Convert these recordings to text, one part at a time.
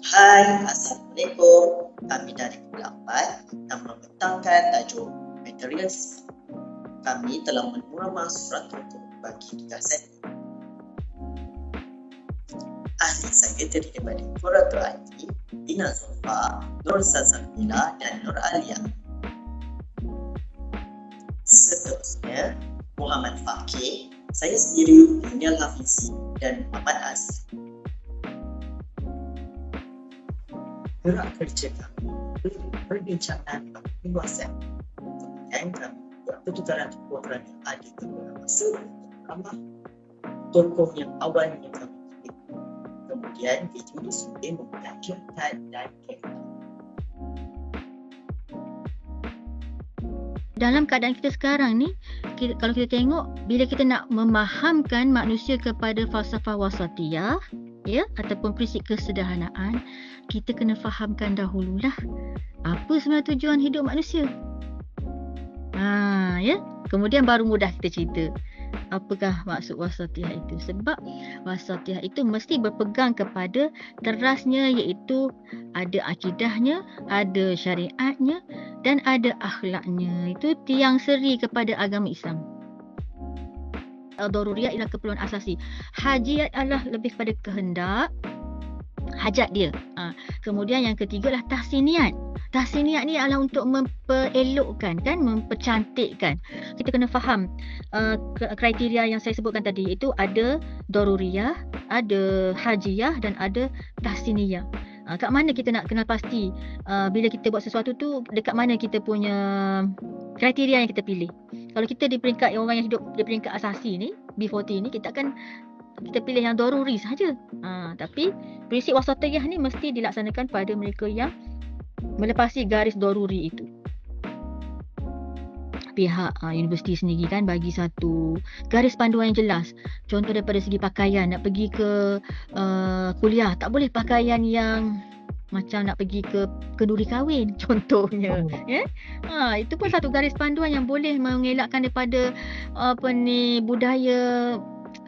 Hai, Assalamualaikum. Kami dari Kepulauan yang membentangkan tajuk Materials. Kami telah menurama surat hukum bagi tugasan ini. Ahli saya terdiri daripada Kuratul Adi, Ina Zulfa, Nur Sazamila dan Nur Alia. Seterusnya, Muhammad Fakih, saya sendiri, Daniel Hafizi dan Muhammad Aziz. Gerak kerja kami perbincangan di WhatsApp. Kemudian kami buat pertukaran-pertukaran yang ada beberapa masa tambah tokoh yang awalnya kami pilih. Kemudian video disuruh membelajarkan dan dalam keadaan kita sekarang ni kita, kalau kita tengok bila kita nak memahamkan manusia kepada falsafah wasatiyah ya ataupun prinsip kesederhanaan kita kena fahamkan dahululah apa sebenarnya tujuan hidup manusia ha ya kemudian baru mudah kita cerita apakah maksud wasatiyah itu sebab wasatiyah itu mesti berpegang kepada terasnya iaitu ada akidahnya ada syariatnya dan ada akhlaknya. Itu tiang seri kepada agama Islam. Daruriyat ialah keperluan asasi. Hajiat adalah lebih kepada kehendak. Hajat dia. Ha. Kemudian yang ketiga adalah tahsiniat. Tahsiniat ni adalah untuk memperelokkan, kan? mempercantikkan. Kita kena faham uh, kriteria yang saya sebutkan tadi. Itu ada daruriyah, ada hajiyah dan ada tahsiniyah. Uh, kat mana kita nak kenal pasti uh, bila kita buat sesuatu tu dekat mana kita punya kriteria yang kita pilih. Kalau kita di peringkat orang yang hidup di peringkat asasi ni, B40 ni kita akan kita pilih yang daruri saja. Uh, tapi prinsip wasatiyah ni mesti dilaksanakan pada mereka yang melepasi garis daruri itu pihak uh, universiti sendiri kan bagi satu garis panduan yang jelas. Contoh daripada segi pakaian nak pergi ke uh, kuliah tak boleh pakaian yang macam nak pergi ke kenduri kahwin contohnya oh. ya ha itu pun satu garis panduan yang boleh mengelakkan daripada apa ni budaya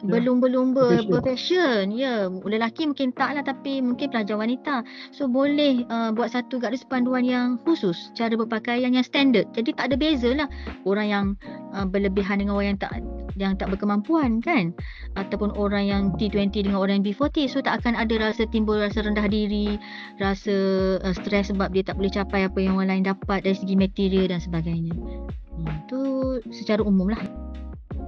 Berlumba-lumba berfashion ya lelaki mungkin tak lah tapi mungkin pelajar wanita. So boleh uh, buat satu garis panduan yang khusus cara berpakaian yang standard. Jadi tak ada beza lah. Orang yang uh, berlebihan dengan orang yang tak yang tak berkemampuan kan? Ataupun orang yang T20 dengan orang yang B40 so tak akan ada rasa timbul rasa rendah diri rasa uh, stres sebab dia tak boleh capai apa yang orang lain dapat dari segi material dan sebagainya. Hmm, tu secara umum lah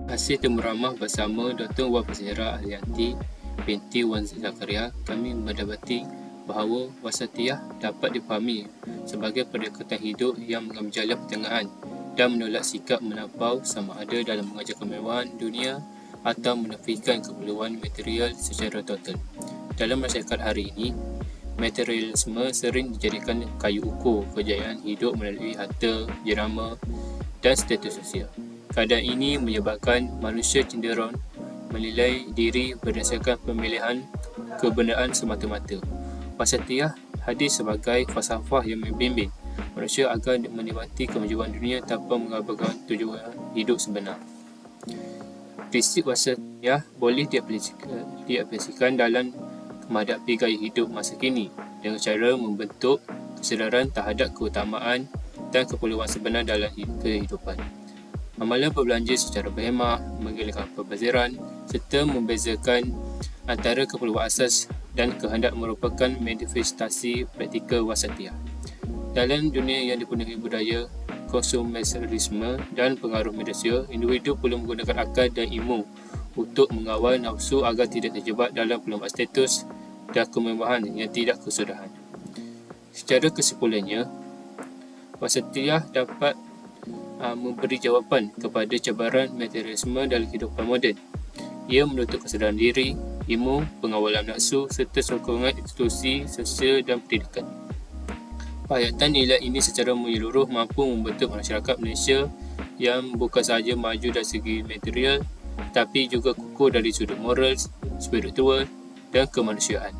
Hasil temu ramah bersama Dr. Waf Zahra Alianti binti Wan Zakaria, kami mendapati bahawa wasatiyah dapat dipahami sebagai pendekatan hidup yang mengambil pertengahan dan menolak sikap menampau sama ada dalam mengajar kemewahan dunia atau menafikan keperluan material secara total. Dalam masyarakat hari ini, materialisme sering dijadikan kayu ukur kejayaan hidup melalui harta, jerama dan status sosial. Keadaan ini menyebabkan manusia cenderung menilai diri berdasarkan pemilihan kebenaran semata-mata. Wasatiyah hadir sebagai falsafah yang membimbing manusia agar menikmati kemajuan dunia tanpa mengabaikan tujuan hidup sebenar. Prinsip wasatiyah boleh diaplikasikan dalam menghadapi gaya hidup masa kini dengan cara membentuk kesedaran terhadap keutamaan dan keperluan sebenar dalam kehidupan. Amalan berbelanja secara berhemah, menggelakkan perbaziran serta membezakan antara keperluan asas dan kehendak merupakan manifestasi praktikal wasatiyah. Dalam dunia yang dipenuhi budaya konsumerisme dan pengaruh media individu perlu menggunakan akal dan ilmu untuk mengawal nafsu agar tidak terjebak dalam pelompat status dan kemewahan yang tidak kesudahan. Secara kesimpulannya, wasatiyah dapat uh, memberi jawapan kepada cabaran materialisme dalam kehidupan moden. Ia menuntut kesedaran diri, ilmu, pengawalan nafsu serta sokongan institusi sosial dan pendidikan. Payatan nilai ini secara menyeluruh mampu membentuk masyarakat Malaysia yang bukan sahaja maju dari segi material tapi juga kukuh dari sudut moral, spiritual dan kemanusiaan.